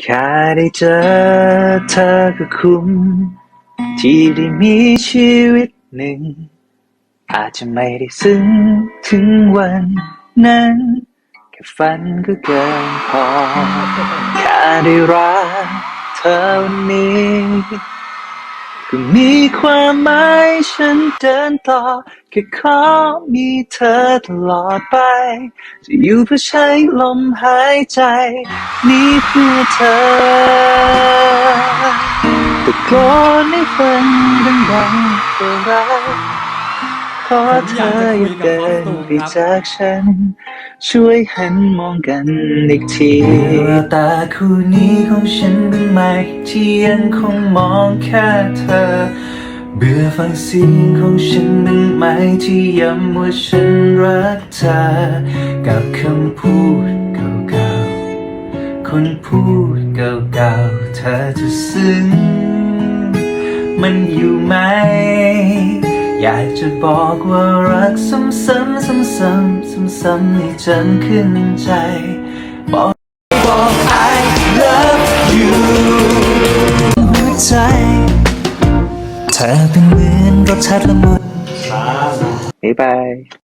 แค่ได้เจอเธอก็คุ้ม ที่ได้มีชีวิตหนึ่ง อาจจะไม่ได้ซึ้งถึงวันนั้น แค่ฝันก็เกินพอ แค่ได้รักเธอวันนี้ ก็มีความหมายฉันเดินต่อ แค่ขอมีเธอตลอดไป จะอยู่เพื่อใช้ลมหายใจ นี้เพื่อเธอตะโกนให้ฟังดังๆว่ารัก ขอเธออย่าเดินไปจากฉัน ช่วยหันมองกันอีกทีตาคู่นี้ของฉันเป็นไหมที่ยังคงมองแค่เธอ เบื่อฟังเสียงของฉันเป็นไหมที่ย้ำว่าฉันรักเธอ กับคำพูดเก่าๆ คนพูดเก่าๆ เธอจะซึ้ง มันอยู่ไหม อยากจะบอกว่ารักซ้ำๆซ้ำๆซ้ำๆให้จนขึ้นใจ บอกบอก I love you หัวใจ เธอเป็นเหมือนรสชาติละมุน บ๊ายบาย